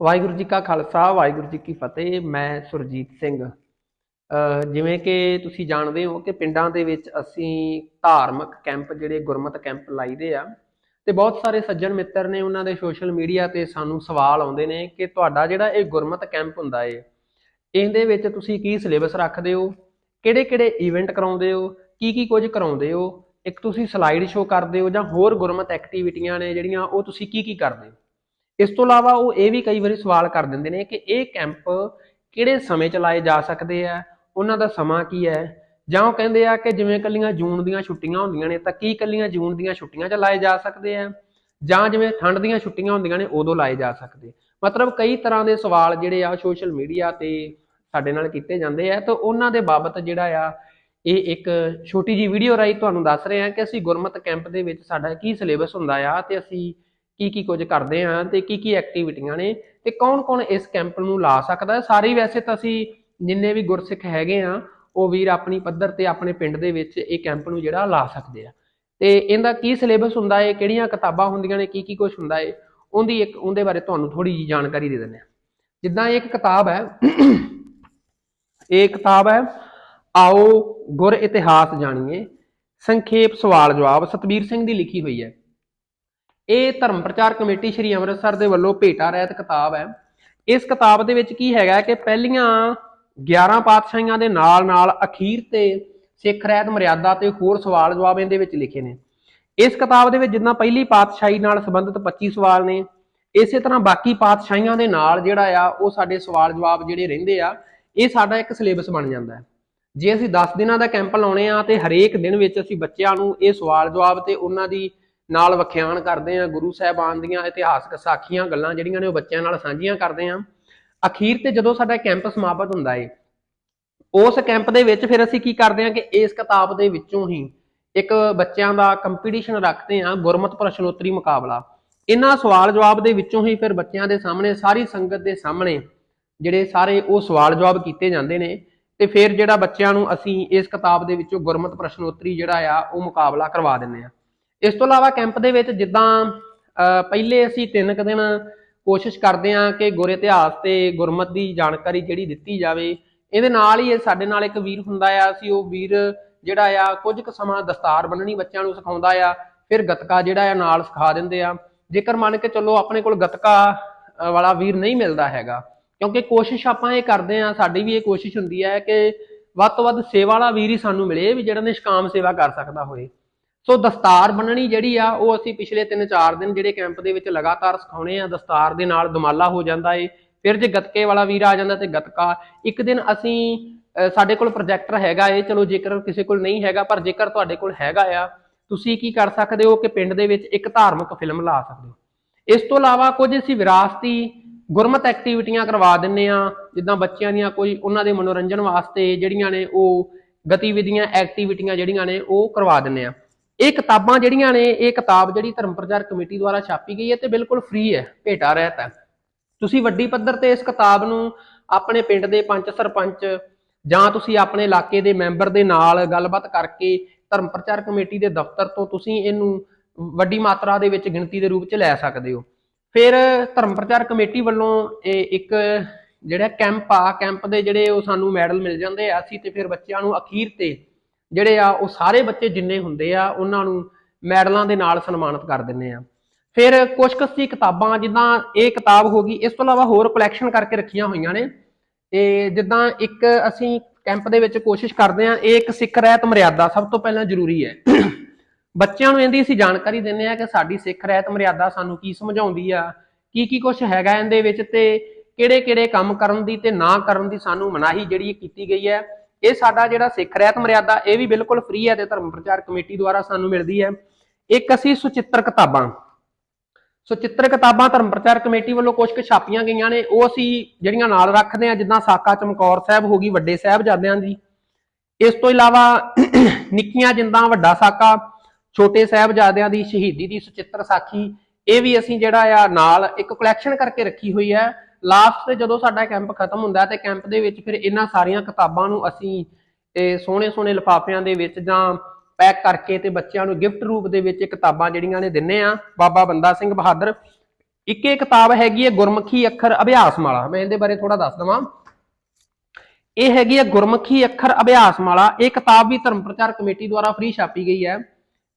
ਵਾਹਿਗੁਰੂ ਜੀ ਕਾ ਖਾਲਸਾ, ਵਾਹਿਗੁਰੂ ਜੀ ਕੀ ਫਤਿਹ। ਮੈਂ ਸੁਰਜੀਤ ਸਿੰਘ। ਜਿਵੇਂ ਕਿ ਤੁਸੀਂ ਜਾਣਦੇ ਹੋ ਕਿ ਪਿੰਡਾਂ ਦੇ ਵਿੱਚ ਅਸੀਂ ਧਾਰਮਿਕ ਕੈਂਪ, ਜਿਹੜੇ ਗੁਰਮਤ ਕੈਂਪ ਲਾਈਦੇ ਆ, ਤੇ ਬਹੁਤ ਸਾਰੇ ਸੱਜਣ ਮਿੱਤਰ ਨੇ ਉਹਨਾਂ ਦੇ ਸੋਸ਼ਲ ਮੀਡੀਆ ਤੇ ਸਾਨੂੰ ਸਵਾਲ ਆਉਂਦੇ ਨੇ ਕਿ ਤੁਹਾਡਾ ਜਿਹੜਾ ਇਹ ਗੁਰਮਤ ਕੈਂਪ ਹੁੰਦਾ ਏ, ਇਹਦੇ ਵਿੱਚ ਤੁਸੀਂ ਕੀ ਸਿਲੇਬਸ ਰੱਖਦੇ ਹੋ? ਕਿਹੜੇ ਕਿਹੜੇ ਇਵੈਂਟ ਕਰਾਉਂਦੇ ਹੋ? ਕੀ ਕੀ ਕੁਝ ਕਰਾਉਂਦੇ ਹੋ? ਇੱਕ ਤੁਸੀਂ ਸਲਾਈਡ ਸ਼ੋਅ ਕਰਦੇ ਹੋ ਜਾਂ ਹੋਰ ਗੁਰਮਤ ਐਕਟੀਵਿਟੀਆਂ ਨੇ ਜਿਹੜੀਆਂ, ਉਹ ਤੁਸੀਂ ਕੀ ਕੀ ਕਰਦੇ ਹੋ? ਇਸ ਤੋਂ ਇਲਾਵਾ ਉਹ ਇਹ ਵੀ ਕਈ ਵਾਰੀ ਸਵਾਲ ਕਰ ਦਿੰਦੇ ਨੇ ਕਿ ਇਹ ਕੈਂਪ ਕਿਹੜੇ ਸਮੇਂ ਚ ਲਾਏ ਜਾ ਸਕਦੇ ਆ, ਉਹਨਾਂ ਦਾ ਸਮਾਂ ਕੀ ਹੈ? ਜਾਂ ਉਹ ਕਹਿੰਦੇ ਆ ਕਿ ਜਿਵੇਂ ਕੱਲੀਆਂ ਜੂਨ ਦੀਆਂ ਛੁੱਟੀਆਂ ਹੁੰਦੀਆਂ ਨੇ, ਤਾਂ ਕੀ ਕੱਲੀਆਂ ਜੂਨ ਦੀਆਂ ਛੁੱਟੀਆਂ 'ਚ ਲਾਏ ਜਾ ਸਕਦੇ ਆ? ਜਾਂ ਜਿਵੇਂ ਠੰਡ ਦੀਆਂ ਛੁੱਟੀਆਂ ਹੁੰਦੀਆਂ ਨੇ, ਉਦੋਂ ਲਾਏ ਜਾ ਸਕਦੇ। ਮਤਲਬ ਕਈ ਤਰ੍ਹਾਂ ਦੇ ਸਵਾਲ ਜਿਹੜੇ ਆ, ਸੋਸ਼ਲ ਮੀਡੀਆ ਤੇ ਸਾਡੇ ਨਾਲ ਕੀਤੇ ਜਾਂਦੇ ਆ, ਤਾਂ ਉਹਨਾਂ ਦੇ ਬਾਬਤ ਜਿਹੜਾ ਆ, ਇਹ ਇੱਕ ਛੋਟੀ ਜੀ ਵੀਡੀਓ ਰਾਹੀਂ ਤੁਹਾਨੂੰ ਦੱਸ ਰਹੇ ਹਾਂ ਕਿ ਅਸੀਂ ਗੁਰਮਤ ਕੈਂਪ ਦੇ ਵਿੱਚ ਸਾਡਾ ਕੀ ਸਿਲੇਬਸ ਹੁੰਦਾ ਆ, ਤੇ ਅਸੀਂ ਕੀ ਕੀ ਕੁਝ ਕਰਦੇ ਆ ਤੇ ਕੀ ਕੀ ਐਕਟੀਵਿਟੀਆਂ ਨੇ ਤੇ ਕੌਣ-ਕੌਣ ਇਸ ਕੈਂਪ ਨੂੰ ਲਾ ਸਕਦਾ ਸਾਰੇ ਵੈਸੇ ਤਾਂ ਅਸੀਂ ਜਿੰਨੇ ਵੀ ਗੁਰਸਿੱਖ ਹੈਗੇ ਆ, ਉਹ ਵੀਰ ਆਪਣੀ ਪੱਧਰ ਤੇ ਆਪਣੇ ਪਿੰਡ ਦੇ ਵਿੱਚ ਇਹ ਕੈਂਪ ਨੂੰ ਜਿਹੜਾ ਲਾ ਸਕਦੇ ਆ। ਤੇ ਇਹਦਾ ਕੀ ਸਿਲੇਬਸ ਹੁੰਦਾ ਹੈ, ਕਿਹੜੀਆਂ ਕਿਤਾਬਾਂ ਹੁੰਦੀਆਂ ਨੇ, ਕੀ ਕੀ ਕੁਝ ਹੁੰਦਾ ਹੈ, ਉਹਦੀ ਇੱਕ, ਉਹਦੇ ਬਾਰੇ ਤੁਹਾਨੂੰ ਥੋੜੀ ਜੀ ਜਾਣਕਾਰੀ ਦੇ ਦਿੰਦੇ ਆ। ਜਿੱਦਾਂ ਇਹ ਇੱਕ ਕਿਤਾਬ ਹੈ, ਇਹ ਕਿਤਾਬ ਹੈ, ਆਓ ਗੁਰ ਇਤਿਹਾਸ ਜਾਣੀਏ। ਸੰਖੇਪ ਸਵਾਲ ਜਵਾਬ ਸਤਬੀਰ ਸਿੰਘ ਦੀ ਲਿਖੀ ਹੋਈ ਹੈ। ਇਹ ਧਰਮ ਪ੍ਰਚਾਰ ਕਮੇਟੀ ਸ੍ਰੀ ਅੰਮ੍ਰਿਤਸਰ ਦੇ ਵੱਲੋਂ ਭੇਟਾ ਰਹਿਤ ਕਿਤਾਬ ਹੈ। ਇਸ ਕਿਤਾਬ ਦੇ ਵਿੱਚ ਕੀ ਹੈਗਾ ਕਿ ਪਹਿਲੀਆਂ 11 ਪਾਤਸ਼ਾਹੀਆਂ ਦੇ ਨਾਲ ਨਾਲ ਅਖੀਰ ਤੇ ਸਿੱਖ ਰਹਿਤ ਮਰਿਆਦਾ ਤੇ ਹੋਰ ਸਵਾਲ ਜਵਾਬ ਇਹਦੇ ਵਿੱਚ ਲਿਖੇ ਨੇ। ਇਸ ਕਿਤਾਬ ਦੇ ਵਿੱਚ ਜਿੱਦਾਂ ਪਹਿਲੀ ਪਾਤਸ਼ਾਹੀ ਨਾਲ ਸੰਬੰਧਿਤ 25 ਸਵਾਲ ਨੇ, ਇਸੇ ਤਰ੍ਹਾਂ ਬਾਕੀ ਪਾਤਸ਼ਾਹੀਆਂ ਦੇ ਨਾਲ ਜਿਹੜਾ ਆ, ਉਹ ਸਾਡੇ ਸਵਾਲ ਜਵਾਬ ਜਿਹੜੇ ਰਹਿੰਦੇ ਆ, ਇਹ ਸਾਡਾ ਇੱਕ ਸਿਲੇਬਸ ਬਣ ਜਾਂਦਾ ਹੈ। ਜੇ ਅਸੀਂ 10 ਦਿਨਾਂ ਦਾ ਕੈਂਪ ਲਾਉਣੇ ਆ ਤੇ ਹਰੇਕ ਦਿਨ ਵਿੱਚ ਅਸੀਂ ਬੱਚਿਆਂ ਨੂੰ ਇਹ ਸਵਾਲ ਜਵਾਬ ਤੇ ਉਹਨਾਂ ਦੀ ਨਾਲ ਵਿਖਿਆਨ ਕਰਦੇ ਆ, ਗੁਰੂ ਸਾਹਿਬਾਨ ਦੀਆਂ ਇਤਿਹਾਸਕ ਸਾਖੀਆਂ, ਗੱਲਾਂ ਜਿਹੜੀਆਂ ਨੇ ਉਹ ਬੱਚਿਆਂ ਨਾਲ ਸਾਂਝੀਆਂ ਕਰਦੇ ਆ। ਅਖੀਰ ਤੇ ਜਦੋਂ ਸਾਡਾ ਕੈਂਪ ਸਮਾਪਤ ਹੁੰਦਾ ਏ, ਉਸ ਕੈਂਪ ਦੇ ਵਿੱਚ ਫਿਰ ਅਸੀਂ ਕੀ ਕਰਦੇ ਆ ਕਿ ਇਸ ਕਿਤਾਬ ਦੇ ਵਿੱਚੋਂ ਹੀ ਇੱਕ ਬੱਚਿਆਂ ਦਾ ਕੰਪੀਟੀਸ਼ਨ ਰੱਖਦੇ ਆ, ਗੁਰਮਤ ਪ੍ਰਸ਼ਨੋਤਰੀ ਮੁਕਾਬਲਾ। ਇਹਨਾਂ ਸਵਾਲ ਜਵਾਬ ਦੇ ਵਿੱਚੋਂ ਹੀ ਫਿਰ ਬੱਚਿਆਂ ਦੇ ਸਾਹਮਣੇ, ਸਾਰੀ ਸੰਗਤ ਦੇ ਸਾਹਮਣੇ ਜਿਹੜੇ ਸਾਰੇ ਉਹ ਸਵਾਲ ਜਵਾਬ ਕੀਤੇ ਜਾਂਦੇ ਨੇ ਤੇ ਫਿਰ ਜਿਹੜਾ ਬੱਚਿਆਂ ਨੂੰ ਅਸੀਂ ਇਸ ਕਿਤਾਬ ਦੇ ਵਿੱਚੋਂ ਗੁਰਮਤ ਪ੍ਰਸ਼ਨੋਤਰੀ ਜਿਹੜਾ ਆ, ਉਹ ਮੁਕਾਬਲਾ ਕਰਵਾ ਦਿੰਦੇ ਆ। ਇਸ ਤੋਂ ਇਲਾਵਾ ਕੈਂਪ ਦੇ ਵਿੱਚ ਜਿੱਦਾਂ ਪਹਿਲੇ ਅਸੀਂ ਤਿੰਨ ਕੁ ਦਿਨ ਕੋਸ਼ਿਸ਼ ਕਰਦੇ ਹਾਂ ਕਿ ਗੁਰ ਇਤਿਹਾਸ ਤੇ ਗੁਰਮਤ ਦੀ ਜਾਣਕਾਰੀ ਜਿਹੜੀ ਦਿੱਤੀ ਜਾਵੇ। ਇਹਦੇ ਨਾਲ ਹੀ ਇਹ ਸਾਡੇ ਨਾਲ ਇੱਕ ਵੀਰ ਹੁੰਦਾ ਆ, ਅਸੀਂ ਉਹ ਵੀਰ ਜਿਹੜਾ ਆ, ਕੁਝ ਕੁ ਸਮਾਂ ਦਸਤਾਰ ਬੰਨਣੀ ਬੱਚਿਆਂ ਨੂੰ ਸਿਖਾਉਂਦਾ ਆ, ਫਿਰ ਗਤਕਾ ਜਿਹੜਾ ਆ ਨਾਲ ਸਿਖਾ ਦਿੰਦੇ ਆ। ਜੇਕਰ ਮੰਨ ਕੇ ਚੱਲੋ ਆਪਣੇ ਕੋਲ ਗਤਕਾ ਵਾਲਾ ਵੀਰ ਨਹੀਂ ਮਿਲਦਾ ਹੈਗਾ, ਕਿਉਂਕਿ ਕੋਸ਼ਿਸ਼ ਆਪਾਂ ਇਹ ਕਰਦੇ ਆ ਸਾਡੀ ਵੀ ਇਹ ਕੋਸ਼ਿਸ਼ ਹੁੰਦੀ ਹੈ ਕਿ ਵੱਧ ਤੋਂ ਵੱਧ ਸੇਵਾ ਵਾਲਾ ਵੀਰ ਹੀ ਸਾਨੂੰ ਮਿਲੇ, ਵੀ ਜਿਹੜਾ ਨਿਸ਼ਕਾਮ ਸੇਵਾ ਕਰ ਸਕਦਾ ਹੋਵੇ ਸੋ ਦਸਤਾਰ ਬੰਨਣੀ ਜਿਹੜੀ ਆ, ਉਹ ਅਸੀਂ ਪਿਛਲੇ 3-4 ਦਿਨ ਜਿਹੜੇ ਕੈਂਪ ਦੇ ਵਿੱਚ ਲਗਾਤਾਰ ਸਿਖਾਉਣੇ ਆ, ਦਸਤਾਰ ਦੇ ਨਾਲ ਦਮਾਲਾ ਹੋ ਜਾਂਦਾ ਏ। ਫਿਰ ਜੇ ਗੱਤਕੇ ਵਾਲਾ ਵੀਰ ਆ ਜਾਂਦਾ ਤੇ ਗੱਤਕਾ, ਇੱਕ ਦਿਨ ਅਸੀਂ ਸਾਡੇ ਕੋਲ ਪ੍ਰੋਜੈਕਟਰ ਹੈਗਾ ਏ। ਚਲੋ ਜੇਕਰ ਕਿਸੇ ਕੋਲ ਨਹੀਂ ਹੈਗਾ, ਪਰ ਜੇਕਰ ਤੁਹਾਡੇ ਕੋਲ ਹੈਗਾ ਆ, ਤੁਸੀਂ ਕੀ ਕਰ ਸਕਦੇ ਹੋ ਕਿ ਪਿੰਡ ਦੇ ਵਿੱਚ ਇੱਕ ਧਾਰਮਿਕ ਫਿਲਮ ਲਾ ਸਕਦੇ ਹੋ। ਇਸ ਤੋਂ ਇਲਾਵਾ ਕੁਝ ਅਸੀਂ ਵਿਰਾਸਤੀ ਗੁਰਮਤ ਐਕਟੀਵਿਟੀਆਂ ਕਰਵਾ ਦਿੰਨੇ ਆ, ਜਿੱਦਾਂ ਬੱਚਿਆਂ ਦੀਆਂ ਕੋਈ ਉਹਨਾਂ ਦੇ ਮਨੋਰੰਜਨ ਵਾਸਤੇ ਜਿਹੜੀਆਂ ਨੇ ਉਹ ਗਤੀਵਿਧੀਆਂ ਐਕਟੀਵਿਟੀਆਂ ਜਿਹੜੀਆਂ ਨੇ ਉਹ ਕਰਵਾ ਦਿੰਨੇ ਆ। ਇਹ ਕਿਤਾਬਾਂ ਜਿਹੜੀਆਂ ਨੇ, ਇਹ ਕਿਤਾਬ ਜਿਹੜੀ ਧਰਮ ਪ੍ਰਚਾਰ ਕਮੇਟੀ ਦੁਆਰਾ ਛਾਪੀ ਗਈ ਹੈ ਤੇ ਬਿਲਕੁਲ ਫ੍ਰੀ ਹੈ, ਭੇਟਾ ਰਹਿਤ ਹੈ। ਤੁਸੀਂ ਵੱਡੀ ਪੱਧਰ ਤੇ ਇਸ ਕਿਤਾਬ ਨੂੰ ਆਪਣੇ ਪਿੰਡ ਦੇ ਪੰਚ ਸਰਪੰਚ ਜਾਂ ਤੁਸੀਂ ਆਪਣੇ ਇਲਾਕੇ ਦੇ ਮੈਂਬਰ ਦੇ ਨਾਲ ਗੱਲਬਾਤ ਕਰਕੇ ਧਰਮ ਪ੍ਰਚਾਰ ਕਮੇਟੀ ਦੇ ਦਫ਼ਤਰ ਤੋਂ ਤੁਸੀਂ ਇਹਨੂੰ ਵੱਡੀ ਮਾਤਰਾ ਦੇ ਵਿੱਚ ਗਿਣਤੀ ਦੇ ਰੂਪ 'ਚ ਲੈ ਸਕਦੇ ਹੋ। ਫਿਰ ਧਰਮ ਪ੍ਰਚਾਰ ਕਮੇਟੀ ਵੱਲੋਂ ਇਹ ਇੱਕ ਜਿਹੜਾ ਕੈਂਪ ਆ ਕੈਂਪ ਦੇ ਜਿਹੜੇ ਉਹ ਸਾਨੂੰ ਮੈਡਲ ਮਿਲ ਜਾਂਦੇ ਆ, ਅਸੀਂ ਤੇ ਫਿਰ ਬੱਚਿਆਂ ਨੂੰ ਅਖੀਰ ਤੇ ਜਿਹੜੇ ਆ, ਉਹ ਸਾਰੇ ਬੱਚੇ ਜਿੰਨੇ ਹੁੰਦੇ ਆ, ਉਹਨਾਂ ਨੂੰ ਮੈਡਲਾਂ ਦੇ ਨਾਲ ਸਨਮਾਨਿਤ ਕਰ ਦਿੰਨੇ ਆ। ਫਿਰ ਕੁਝ ਕਸ਼ੀ ਕਿਤਾਬਾਂ, ਜਿੱਦਾਂ ਇਹ ਕਿਤਾਬ ਹੋ ਗਈ, ਇਸ ਤੋਂ ਇਲਾਵਾ ਹੋਰ ਕਲੈਕਸ਼ਨ ਕਰਕੇ ਰੱਖੀਆਂ ਹੋਈਆਂ ਨੇ। ਤੇ ਜਿੱਦਾਂ ਇੱਕ ਅਸੀਂ ਕੈਂਪ ਦੇ ਵਿੱਚ ਕੋਸ਼ਿਸ਼ ਕਰਦੇ ਆ ਇਹ ਇੱਕ ਸਿੱਖ ਰਹਿਤ ਮਰਿਆਦਾ ਸਭ ਤੋਂ ਪਹਿਲਾਂ ਜ਼ਰੂਰੀ ਹੈ। ਬੱਚਿਆਂ ਨੂੰ ਇਹਦੀ ਅਸੀਂ ਜਾਣਕਾਰੀ ਦਿੰਨੇ ਆ ਕਿ ਸਾਡੀ ਸਿੱਖ ਰਹਿਤ ਮਰਿਆਦਾ ਸਾਨੂੰ ਕੀ ਸਮਝਾਉਂਦੀ ਆ ਕੀ ਕੀ ਕੁਝ ਹੈਗਾ ਇਹਦੇ ਵਿੱਚ ਤੇ ਕਿਹੜੇ ਕਿਹੜੇ ਕੰਮ ਕਰਨ ਦੀ ਤੇ ਨਾ ਕਰਨ ਦੀ ਸਾਨੂੰ ਮਨਾਹੀ ਜਿਹੜੀ ਕੀਤੀ ਗਈ ਹੈ। ਇਹ ਸਾਡਾ ਜਿਹੜਾ ਸਿੱਖ ਰਹਿਤ ਮਰਿਆਦਾ, ਇਹ ਵੀ ਬਿਲਕੁਲ ਫ੍ਰੀ ਹੈ ਤੇ ਧਰਮ ਪ੍ਰਚਾਰ ਕਮੇਟੀ ਦੁਆਰਾ ਸਾਨੂੰ ਮਿਲਦੀ ਹੈ। ਇੱਕ ਅਸੀਂ ਸੁਚਿੱਤਰ ਕਿਤਾਬਾਂ। ਸੁਚਿੱਤਰ ਕਿਤਾਬਾਂ ਧਰਮ ਪ੍ਰਚਾਰ ਕਮੇਟੀ ਵੱਲੋਂ ਕੁਝ ਕੁ ਛਾਪੀਆਂ ਗਈਆਂ ਨੇ, ਉਹ ਅਸੀਂ ਜਿਹੜੀਆਂ ਨਾਲ ਰੱਖਦੇ ਆ ਜਿੱਦਾਂ ਸਾਕਾ ਚਮਕੌਰ ਸਾਹਿਬ ਹੋ ਗਈ, ਵੱਡੇ ਸਾਹਿਬਜ਼ਾਦਿਆਂ ਦੀ। ਇਸ ਤੋਂ ਇਲਾਵਾ ਨਿੱਕੀਆਂ ਜਿੰਦਾਂ ਵੱਡਾ ਸਾਕਾ, ਛੋਟੇ ਸਾਹਿਬਜ਼ਾਦਿਆਂ ਦੀ, ਸ਼ਹੀਦੀ ਦੀ ਸੁਚਿੱਤਰ ਸਾਖੀ, ਇਹ ਵੀ ਅਸੀਂ ਜਿਹੜਾ ਆ ਨਾਲ ਇੱਕ ਕਲੈਕਸ਼ਨ ਕਰਕੇ ਰੱਖੀ ਹੋਈ ਹੈ। ਲਾਸਟ ਤੇ ਜਦੋਂ ਸਾਡਾ ਕੈਂਪ ਖਤਮ ਹੁੰਦਾ ਤੇ ਕੈਂਪ ਦੇ ਵਿੱਚ ਫਿਰ ਇਹਨਾਂ ਸਾਰੀਆਂ ਕਿਤਾਬਾਂ ਨੂੰ ਅਸੀਂ ਇਹ ਸੋਹਣੇ ਸੋਹਣੇ ਲਿਫਾਫਿਆਂ ਦੇ ਵਿੱਚ ਜਾਂ ਪੈਕ ਕਰਕੇ ਤੇ ਬੱਚਿਆਂ ਨੂੰ ਗਿਫਟ ਰੂਪ ਦੇ ਵਿੱਚ ਇਹ ਕਿਤਾਬਾਂ ਜਿਹੜੀਆਂ ਨੇ ਦਿੰਨੇ ਆ, ਬਾਬਾ ਬੰਦਾ ਸਿੰਘ ਬਹਾਦਰ। ਇੱਕ ਇਹ ਕਿਤਾਬ ਹੈਗੀ ਹੈ ਗੁਰਮੁਖੀ ਅੱਖਰ ਅਭਿਆਸ ਮਾਲਾ ਮੈਂ ਇਹਦੇ ਬਾਰੇ ਥੋੜਾ ਦੱਸ ਦਵਾਂ। ਇਹ ਹੈਗੀ ਹੈ ਗੁਰਮੁਖੀ ਅੱਖਰ ਅਭਿਆਸ ਮਾਲਾ ਇਹ ਕਿਤਾਬ ਵੀ ਧਰਮ ਪ੍ਰਚਾਰ ਕਮੇਟੀ ਦੁਆਰਾ ਫ੍ਰੀ ਛਾਪੀ ਗਈ ਹੈ।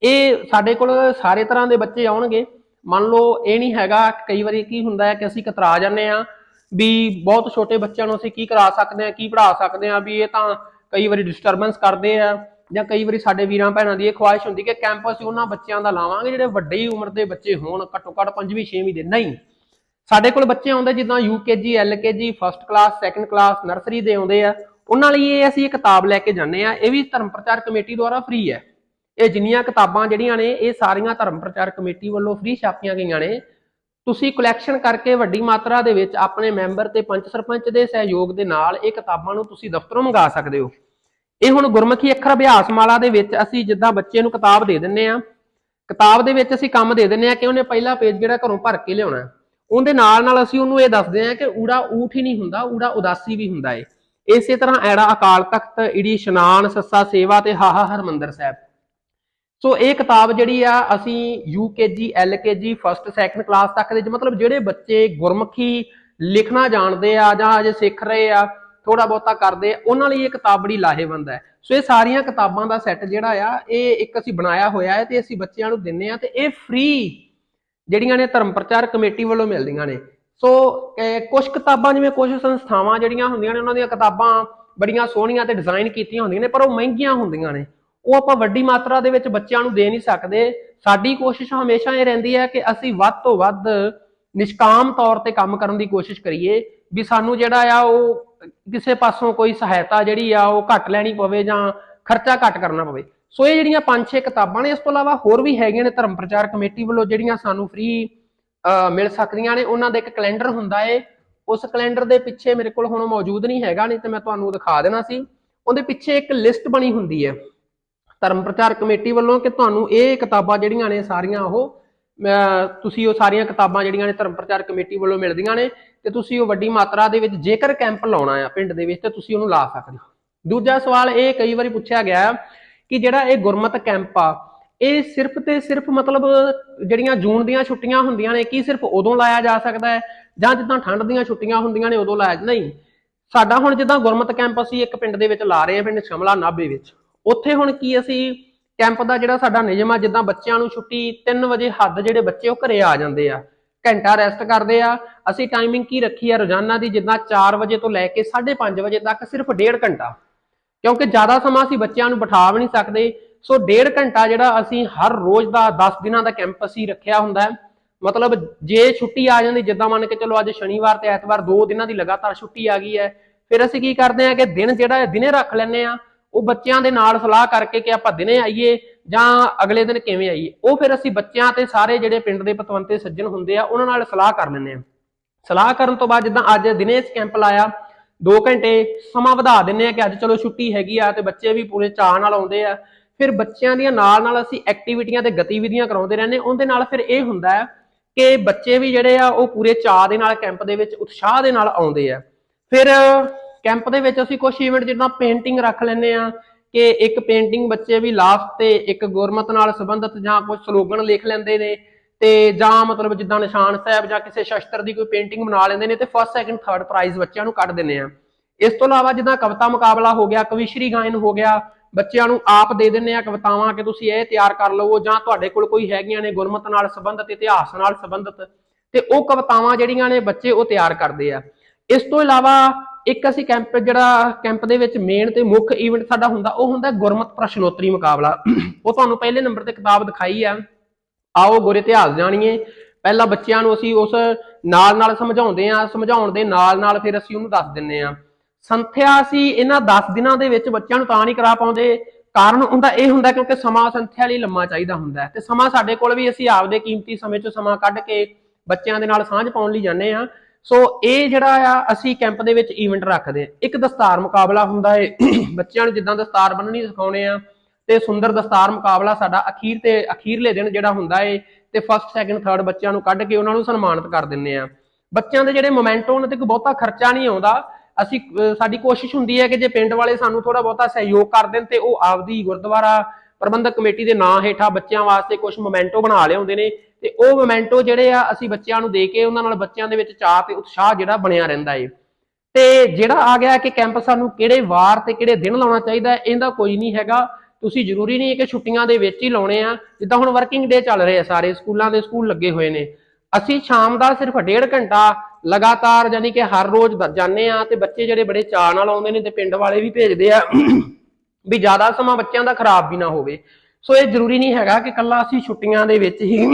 ਇਹ ਸਾਡੇ ਕੋਲ ਸਾਰੇ ਤਰ੍ਹਾਂ ਦੇ ਬੱਚੇ ਆਉਣਗੇ। ਮੰਨ ਲਓ ਇਹ ਨਹੀਂ ਹੈਗਾ ਕਈ ਵਾਰੀ ਕੀ ਹੁੰਦਾ ਹੈ ਕਿ ਅਸੀਂ ਕਤਰਾ ਜਾਂਦੇ ਆ ਵੀ ਬਹੁਤ ਛੋਟੇ ਬੱਚਿਆਂ ਨੂੰ ਅਸੀਂ ਕੀ ਕਰਾ ਸਕਦੇ ਆ ਕੀ ਪੜ੍ਹਾ ਸਕਦੇ ਆ ਵੀ ਇਹ ਤਾਂ ਕਈ ਵਾਰੀ ਡਿਸਟਰਬੈਂਸ ਕਰਦੇ ਆ ਜਾਂ ਕਈ ਵਾਰੀ ਸਾਡੇ ਵੀਰਾਂ ਭੈਣਾਂ ਦੀ ਇਹ ਖੁਆਇਸ਼ ਹੁੰਦੀ ਕਿ ਕੈਂਪਸ ਉਹਨਾਂ ਬੱਚਿਆਂ ਦਾ ਲਾਵਾਂਗੇ ਜਿਹੜੇ ਵੱਡੀ ਉਮਰ ਦੇ ਬੱਚੇ ਹੋਣ, ਘੱਟੋ ਘੱਟ 5ਵੀਂ 6ਵੀਂ ਦੇ। ਨਹੀਂ। ਸਾਡੇ ਕੋਲ ਬੱਚੇ ਆਉਂਦੇ ਜਿੱਦਾਂ UKG LKG first class second class nursery ਦੇ ਆਉਂਦੇ ਆ। ਉਹਨਾਂ ਲਈ ਇਹ ਅਸੀਂ ਇਹ ਕਿਤਾਬ ਲੈ ਕੇ ਜਾਂਦੇ ਆ ਇਹ ਵੀ ਧਰਮ ਪ੍ਰਚਾਰ ਕਮੇਟੀ ਦੁਆਰਾ ਫ੍ਰੀ ਹੈ। ਇਹ ਜਿੰਨੀਆਂ ਕਿਤਾਬਾਂ ਜਿਹੜੀਆਂ ਨੇ, ਇਹ ਸਾਰੀਆਂ ਧਰਮ ਪ੍ਰਚਾਰ ਕਮੇਟੀ ਵੱਲੋਂ ਫ੍ਰੀ ਛਾਪੀਆਂ ਗਈਆਂ ਨੇ। ਤੁਸੀਂ ਕਲੈਕਸ਼ਨ ਕਰਕੇ ਵੱਡੀ ਮਾਤਰਾ ਦੇ ਵਿੱਚ ਆਪਣੇ ਮੈਂਬਰ ਤੇ ਪੰਚ ਸਰਪੰਚ ਦੇ ਸਹਿਯੋਗ ਦੇ ਨਾਲ ਇਹ ਕਿਤਾਬਾਂ ਨੂੰ ਤੁਸੀਂ ਦਫ਼ਤਰੋਂ ਮੰਗਾ ਸਕਦੇ ਹੋ। ਇਹ ਹੁਣ ਗੁਰਮੁਖੀ ਅੱਖਰ ਅਭਿਆਸ ਮਾਲਾ ਦੇ ਵਿੱਚ ਅਸੀਂ ਜਿੱਦਾਂ ਬੱਚੇ ਨੂੰ ਕਿਤਾਬ ਦੇ ਦਿੰਨੇ ਆ ਕਿਤਾਬ ਦੇ ਵਿੱਚ ਅਸੀਂ ਕੰਮ ਦੇ ਦਿੰਨੇ ਆ ਕਿ ਉਹਨੇ ਪਹਿਲਾ ਪੇਜ ਜਿਹੜਾ ਘਰੋਂ ਭਰ ਕੇ ਲਿਆਉਣਾ ਉਹਦੇ ਨਾਲ ਨਾਲ ਅਸੀਂ ਉਹਨੂੰ ਇਹ ਦੱਸਦੇ ਆ ਕਿ ਊੜਾ ਊਠ ਹੀ ਨਹੀਂ ਹੁੰਦਾ, ਊੜਾ ਉਦਾਸੀ ਵੀ ਹੁੰਦਾ ਏ। ਇਸੇ ਤਰ੍ਹਾਂ ਐੜਾ ਅਕਾਲ ਤਖਤ ਇੜੀ ਇਸ਼ਨਾਨ, ਸੱਸਾ ਸੇਵਾ ਤੇ ਹਾਹਾ ਹਰਮੰਦਰ ਸਾਹਿਬ। ਸੋ ਇਹ ਕਿਤਾਬ ਜਿਹੜੀ ਆ, ਅਸੀਂ UKG LKG first second class ਤੱਕ ਦੇ ਮਤਲਬ ਜਿਹੜੇ ਬੱਚੇ ਗੁਰਮੁਖੀ ਲਿਖਣਾ ਜਾਣਦੇ ਆ ਜਾਂ ਅਜੇ ਸਿੱਖ ਰਹੇ ਆ ਥੋੜਾ ਬਹੁਤਾ ਕਰਦੇ ਆ ਉਹਨਾਂ ਲਈ ਇਹ ਕਿਤਾਬ ਬੜੀ ਲਾਹੇਵੰਦ ਹੈ। ਸੋ ਇਹ ਸਾਰੀਆਂ ਕਿਤਾਬਾਂ ਦਾ ਸੈੱਟ ਜਿਹੜਾ ਆ, ਇਹ ਇੱਕ ਅਸੀਂ ਬਣਾਇਆ ਹੋਇਆ ਹੈ ਤੇ ਅਸੀਂ ਬੱਚਿਆਂ ਨੂੰ ਦਿੰਨੇ ਆ ਤੇ ਇਹ ਫ੍ਰੀ ਜਿਹੜੀਆਂ ਨੇ ਧਰਮ ਪ੍ਰਚਾਰ ਕਮੇਟੀ ਵੱਲੋਂ ਮਿਲਦੀਆਂ ਨੇ। ਸੋ ਕੁਝ ਕਿਤਾਬਾਂ ਜਿਵੇਂ ਕੁਝ ਸੰਸਥਾਵਾਂ ਜਿਹੜੀਆਂ ਹੁੰਦੀਆਂ ਨੇ, ਉਹਨਾਂ ਦੀਆਂ ਕਿਤਾਬਾਂ ਬੜੀਆਂ ਸੋਹਣੀਆਂ ਤੇ ਡਿਜ਼ਾਈਨ ਕੀਤੀਆਂ ਹੁੰਦੀਆਂ ਨੇ, ਪਰ ਉਹ ਮਹਿੰਗੀਆਂ ਹੁੰਦੀਆਂ ਨੇ। ਉਹ ਆਪਾਂ ਵੱਡੀ ਮਾਤਰਾ ਦੇ ਵਿੱਚ ਬੱਚਿਆਂ ਨੂੰ ਦੇ ਨਹੀਂ ਸਕਦੇ। ਸਾਡੀ ਕੋਸ਼ਿਸ਼ ਹਮੇਸ਼ਾ ਇਹ ਰਹਿੰਦੀ ਹੈ ਕਿ ਅਸੀਂ ਵੱਧ ਤੋਂ ਵੱਧ ਨਿਸ਼ਕਾਮ ਤੌਰ ਤੇ ਕੰਮ ਕਰਨ ਦੀ ਕੋਸ਼ਿਸ਼ ਕਰੀਏ ਵੀ ਸਾਨੂੰ ਜਿਹੜਾ ਆ ਉਹ ਕਿਸੇ ਪਾਸੋਂ ਕੋਈ ਸਹਾਇਤਾ ਜਿਹੜੀ ਆ ਉਹ ਘੱਟ ਲੈਣੀ ਪਵੇ ਜਾਂ ਖਰਚਾ ਘੱਟ ਕਰਨਾ ਪਵੇ। ਸੋ ਇਹ ਜਿਹੜੀਆਂ ਪੰਜ ਛੇ ਕਿਤਾਬਾਂ ਨੇ, ਇਸ ਤੋਂ ਇਲਾਵਾ ਹੋਰ ਵੀ ਹੈਗੀਆਂ ਨੇ ਧਰਮ ਪ੍ਰਚਾਰ ਕਮੇਟੀ ਵੱਲੋਂ ਜਿਹੜੀਆਂ ਸਾਨੂੰ ਫ੍ਰੀ ਮਿਲ ਸਕਦੀਆਂ ਨੇ। ਉਹਨਾਂ ਦਾ ਇੱਕ ਕੈਲੰਡਰ ਹੁੰਦਾ ਏ। ਉਸ ਕੈਲੰਡਰ ਦੇ ਪਿੱਛੇ ਮੇਰੇ ਕੋਲ ਹੁਣ ਮੌਜੂਦ ਨਹੀਂ ਹੈਗਾ, ਨਹੀਂ ਤੇ ਮੈਂ ਤੁਹਾਨੂੰ ਦਿਖਾ ਦੇਣਾ ਸੀ। ਉਹਦੇ ਪਿੱਛੇ ਇੱਕ ਲਿਸਟ ਬਣੀ ਹੁੰਦੀ ਹੈ। ਧਰਮ ਪ੍ਰਚਾਰ ਕਮੇਟੀ ਵੱਲੋਂ ਕਿ ਤੁਹਾਨੂੰ ਇਹ ਕਿਤਾਬਾਂ ਜਿਹੜੀਆਂ ਨੇ ਸਾਰੀਆਂ ਉਹ ਤੁਸੀਂ ਉਹ ਸਾਰੀਆਂ ਕਿਤਾਬਾਂ ਜਿਹੜੀਆਂ ਨੇ ਧਰਮ ਪ੍ਰਚਾਰ ਕਮੇਟੀ ਵੱਲੋਂ ਮਿਲਦੀਆਂ ਨੇ ਤੇ ਤੁਸੀਂ ਉਹ ਵੱਡੀ ਮਾਤਰਾ ਦੇ ਵਿੱਚ ਜੇਕਰ ਕੈਂਪ ਲਾਉਣਾ ਆ ਪਿੰਡ ਦੇ ਵਿੱਚ ਤੇ ਤੁਸੀਂ ਉਹਨੂੰ ਲਾ ਸਕਦੇ ਹੋ। ਦੂਜਾ ਸਵਾਲ ਇਹ ਕਈ ਵਾਰੀ ਪੁੱਛਿਆ ਗਿਆ ਕਿ ਜਿਹੜਾ ਇਹ ਗੁਰਮਤ ਕੈਂਪ ਆ, ਇਹ ਸਿਰਫ ਤੇ ਸਿਰਫ ਮਤਲਬ ਜਿਹੜੀਆਂ ਜੂਨ ਦੀਆਂ ਛੁੱਟੀਆਂ ਹੁੰਦੀਆਂ ਨੇ, ਕੀ ਸਿਰਫ ਉਦੋਂ ਲਾਇਆ ਜਾ ਸਕਦਾ ਹੈ ਜਾਂ ਜਿੱਦਾਂ ਠੰਡ ਦੀਆਂ ਛੁੱਟੀਆਂ ਹੁੰਦੀਆਂ ਨੇ ਉਦੋਂ ਲਾਇਆ, ਨਹੀਂ। ਸਾਡਾ ਹੁਣ ਜਿੱਦਾਂ ਗੁਰਮਤ ਕੈਂਪ ਅਸੀਂ ਇੱਕ ਪਿੰਡ ਦੇ ਵਿੱਚ ਲਾ ਰਹੇ ਹਾਂ, ਪਿੰਡ ਸ਼ਮਲਾ ਨਾਭੇ ਵਿੱਚ। ਉੱਥੇ ਹੁਣ ਕੀ ਅਸੀਂ ਕੈਂਪ ਦਾ ਜਿਹੜਾ ਸਾਡਾ ਨਿਯਮ ਆ, ਜਿੱਦਾਂ ਬੱਚਿਆਂ ਨੂੰ ਛੁੱਟੀ 3 ਵਜੇ ਹੱਦ ਜਿਹੜੇ ਬੱਚੇ ਉਹ ਘਰੇ ਆ ਜਾਂਦੇ ਆ, ਘੰਟਾ ਰੈਸਟ ਕਰਦੇ ਆ, ਅਸੀਂ ਟਾਈਮਿੰਗ ਕੀ ਰੱਖੀ ਆ ਰੋਜ਼ਾਨਾ ਦੀ, ਜਿੱਦਾਂ 4 ਵਜੇ ਤੋਂ ਲੈ ਕੇ 5:30 ਵਜੇ ਤੱਕ ਸਿਰਫ ਡੇਢ ਘੰਟਾ। ਕਿਉਂਕਿ ਜ਼ਿਆਦਾ ਸਮਾਂ ਅਸੀਂ ਬੱਚਿਆਂ ਨੂੰ ਬਿਠਾ ਵੀ ਨਹੀਂ ਸਕਦੇ, ਸੋ ਡੇਢ ਘੰਟਾ ਜਿਹੜਾ ਅਸੀਂ ਹਰ ਰੋਜ਼ ਦਾ 10 ਦਿਨਾਂ ਦਾ ਕੈਂਪ ਅਸੀਂ ਰੱਖਿਆ ਹੁੰਦਾ ਹੈ। ਮਤਲਬ ਜੇ ਛੁੱਟੀ ਆ ਜਾਂਦੀ, ਜਿੱਦਾਂ ਮੰਨ ਕੇ ਚਲੋ ਅੱਜ ਸ਼ਨੀਵਾਰ ਤੇ ਐਤਵਾਰ ਦੋ ਦਿਨਾਂ ਦੀ ਲਗਾਤਾਰ ਛੁੱਟੀ ਆ ਗਈ ਹੈ, ਫਿਰ ਅਸੀਂ ਕੀ ਕਰਦੇ ਆ ਕਿ ਦਿਨ ਜਿਹੜਾ ਹੈ, ਦਿਨੇ ਰੱਖ ਲੈਂਦੇ ਆ ਉਹ ਬੱਚਿਆਂ ਦੇ ਨਾਲ ਸਲਾਹ ਕਰਕੇ ਕਿ ਆਪਾਂ ਦਿਨੇ ਆਈਏ ਜਾਂ ਅਗਲੇ ਦਿਨ ਕਿਵੇਂ ਆਈਏ। ਉਹ ਫਿਰ ਅਸੀਂ ਬੱਚਿਆਂ ਤੇ ਸਾਰੇ ਜਿਹੜੇ ਪਿੰਡ ਦੇ ਪਤਵੰਤੇ ਸੱਜਣ ਹੁੰਦੇ ਆ, ਉਹਨਾਂ ਨਾਲ ਸਲਾਹ ਕਰ ਲੈਂਦੇ ਆ। ਸਲਾਹ ਕਰਨ ਤੋਂ ਬਾਅਦ ਜਿੱਦਾਂ ਅੱਜ ਦਿਨੇ ਇਸ ਕੈਂਪ ਲਾਇਆ 2 ਘੰਟੇ ਸਮਾਂ ਵਧਾ ਦਿੰਨੇ ਆ ਕਿ ਅੱਜ ਚਲੋ ਛੁੱਟੀ ਹੈਗੀ ਆ ਤੇ ਬੱਚੇ ਵੀ ਪੂਰੇ ਚਾਅ ਨਾਲ ਆਉਂਦੇ ਆ। ਫਿਰ ਬੱਚਿਆਂ ਦੀਆਂ ਨਾਲ ਨਾਲ ਅਸੀਂ ਐਕਟੀਵਿਟੀਆਂ ਤੇ ਗਤੀਵਿਧੀਆਂ ਕਰਾਉਂਦੇ ਰਹਿੰਦੇ ਉਹਦੇ ਨਾਲ ਫਿਰ ਇਹ ਹੁੰਦਾ ਹੈ ਕਿ ਬੱਚੇ ਵੀ ਜਿਹੜੇ ਆ, ਉਹ ਪੂਰੇ ਚਾਅ ਦੇ ਨਾਲ ਕੈਂਪ ਦੇ ਵਿੱਚ, ਉਤਸ਼ਾਹ ਦੇ ਨਾਲ ਆਉਂਦੇ ਆ। ਫਿਰ ਕੈਂਪ ਦੇ ਵਿੱਚ ਅਸੀਂ ਕੁਝ ਇਵੈਂਟ ਜਿੱਦਾਂ ਪੇਂਟਿੰਗ ਰੱਖ ਲੈਂਦੇ ਆ ਕਿ ਇੱਕ ਪੇਂਟਿੰਗ ਬੱਚੇ ਵੀ ਲਾਸਟ ਤੇ ਇੱਕ ਗੁਰਮਤ ਨਾਲ ਸੰਬੰਧਿਤ ਜਾਂ ਕੁਝ ਸਲੋਗਨ ਲਿਖ ਲੈਂਦੇ ਨੇ ਤੇ ਜਾਂ ਮਤਲਬ ਜਿੱਦਾਂ ਨਿਸ਼ਾਨ ਸਾਹਿਬ ਜਾਂ ਕਿਸੇ ਸ਼ਸਤਰ ਦੀ ਕੋਈ ਪੇਂਟਿੰਗ ਬਣਾ ਲੈਂਦੇ ਨੇ ਤੇ ਫਸਟ ਸੈਕੰਡ ਥਰਡ ਪ੍ਰਾਈਜ਼ ਬੱਚਿਆਂ ਨੂੰ ਕੱਢ ਦਿੰਦੇ ਆ ਇਸ ਤੋਂ ਇਲਾਵਾ ਜਿੱਦਾਂ ਕਵਿਤਾ ਮੁਕਾਬਲਾ ਹੋ ਗਿਆ, ਕਵਿਸ਼ਰੀ ਗਾਇਨ ਹੋ ਗਿਆ, ਬੱਚਿਆਂ ਨੂੰ ਆਪ ਦੇ ਦਿੰਦੇ ਆ ਕਵਿਤਾਵਾਂ ਕਿ ਤੁਸੀਂ ਇਹ ਤਿਆਰ ਕਰ ਲਵੋ ਜਾਂ ਤੁਹਾਡੇ ਕੋਲ ਕੋਈ ਹੈਗੀਆਂ ਨੇ ਗੁਰਮਤ ਨਾਲ ਸੰਬੰਧਿਤ, ਇਤਿਹਾਸ ਨਾਲ ਸੰਬੰਧਿਤ ਤੇ ਉਹ ਕਵਿਤਾਵਾਂ ਜਿਹੜੀਆਂ ਨੇ ਬੱਚੇ ਉਹ ਤਿਆਰ ਕਰਦੇ ਆ। ਇਸ ਤੋਂ ਇਲਾਵਾ ਇੱਕ ਅਸੀਂ ਕੈਂਪ ਜਿਹੜਾ ਕੈਂਪ ਦੇ ਵਿੱਚ ਮੇਨ ਤੇ ਮੁੱਖ ਈਵੈਂਟ ਸਾਡਾ ਹੁੰਦਾ, ਉਹ ਹੁੰਦਾ ਗੁਰਮਤ ਪ੍ਰਸ਼ਨੋਤਰੀ ਮੁਕਾਬਲਾ। ਉਹ ਤੁਹਾਨੂੰ ਪਹਿਲੇ ਨੰਬਰ ਤੇ ਕਿਤਾਬ ਦਿਖਾਈ ਆ। ਆਓ ਗੁਰ ਇਤਿਹਾਸ ਜਾਣੀਏ। ਪਹਿਲਾਂ ਬੱਚਿਆਂ ਨੂੰ ਅਸੀਂ ਉਸ ਨਾਲ ਨਾਲ ਸਮਝਾਉਂਦੇ ਆ। ਸਮਝਾਉਣ ਦੇ ਨਾਲ ਨਾਲ ਫਿਰ ਅਸੀਂ ਉਹਨੂੰ ਦੱਸ ਦਿੰਨੇ ਆ। ਸੰਥਿਆ ਅਸੀਂ ਇਹਨਾਂ 10 ਦਿਨਾਂ ਦੇ ਵਿੱਚ ਬੱਚਿਆਂ ਨੂੰ ਤਾਂ ਨਹੀਂ ਕਰਾ ਪਾਉਂਦੇ। ਕਾਰਨ ਉਹਦਾ ਇਹ ਹੁੰਦਾ ਕਿਉਂਕਿ ਸਮਾਂ ਸੰਥਿਆ ਲਈ ਲੰਮਾ ਚਾਹੀਦਾ ਹੁੰਦਾ ਹੈ। ਤੇ ਸਮਾਂ ਸਾਡੇ ਕੋਲ ਵੀ ਅਸੀਂ ਆਪਦੇ ਕੀਮਤੀ ਸਮੇਂ ਚੋਂ ਸਮਾਂ ਕੱਢ ਕੇ ਬੱਚਿਆਂ ਦੇ ਨਾਲ ਸਾਂਝ ਪਾਉਣ ਲਈ ਜਾਂਦੇ ਆ। ਸੋ ਇਹ ਜਿਹੜਾ ਆ, ਅਸੀਂ ਕੈਂਪ ਦੇ ਵਿੱਚ ਇਵੈਂਟ ਰੱਖਦੇ ਆ ਇੱਕ ਦਸਤਾਰ ਮੁਕਾਬਲਾ ਹੁੰਦਾ ਏ। ਬੱਚਿਆਂ ਨੂੰ ਜਿੱਦਾਂ ਦਸਤਾਰ ਬੰਨਣੀ ਸਿਖਾਉਣੇ ਆ, ਤੇ ਸੁੰਦਰ ਦਸਤਾਰ ਮੁਕਾਬਲਾ ਸਾਡਾ ਅਖੀਰ ਤੇ ਅਖੀਰਲੇ ਦਿਨ ਜਿਹੜਾ ਹੁੰਦਾ ਏ, ਤੇ ਫਸਟ ਸੈਕੰਡ ਥਰਡ ਬੱਚਿਆਂ ਨੂੰ ਕੱਢ ਕੇ ਉਹਨਾਂ ਨੂੰ ਸਨਮਾਨਿਤ ਕਰ ਦਿੰਨੇ ਆ। ਬੱਚਿਆਂ ਦੇ ਜਿਹੜੇ ਮੋਮੈਂਟੋ ਉਹਨਾਂ ਤੇ ਕੋਈ ਬਹੁਤਾ ਖਰਚਾ ਨਹੀਂ ਆਉਂਦਾ। ਅਸੀਂ ਸਾਡੀ ਕੋਸ਼ਿਸ਼ ਹੁੰਦੀ ਹੈ ਕਿ ਜੇ ਪਿੰਡ ਵਾਲੇ ਸਾਨੂੰ ਥੋੜਾ ਬਹੁਤਾ ਸਹਿਯੋਗ ਕਰ ਦੇਣ ਤੇ ਉਹ ਆਪਦੀ ਗੁਰਦੁਆਰਾ ਪ੍ਰਬੰਧਕ ਕਮੇਟੀ ਦੇ ਨਾਂ ਹੇਠਾਂ ਬੱਚਿਆਂ ਵਾਸਤੇ ਕੁਝ ਮੋਮੈਂਟੋ ਬਣਾ ਲਿਆਉਂਦੇ ਨੇ। ਤੇ ਉਹ ਮੋਮੈਂਟੋ ਜਿਹੜੇ ਆ ਅਸੀਂ ਬੱਚਿਆਂ ਨੂੰ ਦੇ ਕੇ ਉਹਨਾਂ ਨਾਲ ਬੱਚਿਆਂ ਦੇ ਵਿੱਚ ਚਾਹ ਤੇ ਉਤਸ਼ਾਹ ਜਿਹੜਾ ਬਣਿਆ ਰਹਿੰਦਾ ਏ। ਤੇ ਜਿਹੜਾ ਆ ਗਿਆ ਕਿ ਕੈਂਪ ਸਾਨੂੰ ਕਿਹੜੇ ਵਾਰ ਤੇ ਕਿਹੜੇ ਦਿਨ ਲਾਉਣਾ ਚਾਹੀਦਾ ਇਹਦਾ ਕੋਈ ਨਹੀਂ ਹੈਗਾ। ਤੁਸੀਂ ਜ਼ਰੂਰੀ ਨਹੀਂ ਕਿ ਛੁੱਟੀਆਂ ਦੇ ਵਿੱਚ ਹੀ ਲਾਉਣੇ ਆ। ਜਿੱਦਾਂ ਹੁਣ ਵਰਕਿੰਗ ਡੇ ਚੱਲ ਰਹੇ ਆ ਸਾਰੇ, ਸਕੂਲਾਂ ਦੇ ਸਕੂਲ ਲੱਗੇ ਹੋਏ ਨੇ। ਅਸੀਂ ਸ਼ਾਮ ਦਾ ਸਿਰਫ ਡੇਢ ਘੰਟਾ ਲਗਾਤਾਰ ਯਾਨੀ ਕਿ ਹਰ ਰੋਜ਼ ਜਾਂਦੇ ਆ ਤੇ ਬੱਚੇ ਜਿਹੜੇ ਬੜੇ ਚਾਅ ਨਾਲ ਆਉਂਦੇ ਨੇ ਤੇ ਪਿੰਡ ਵਾਲੇ ਵੀ ਭੇਜਦੇ ਆ ਵੀ ਜ਼ਿਆਦਾ ਸਮਾਂ ਬੱਚਿਆਂ ਦਾ ਖਰਾਬ ਵੀ ਨਾ ਹੋਵੇ। ਸੋ ਇਹ ਜ਼ਰੂਰੀ ਨਹੀਂ ਹੈਗਾ ਕਿ ਕੱਲਾ ਅਸੀਂ ਛੁੱਟੀਆਂ ਦੇ ਵਿੱਚ ਹੀ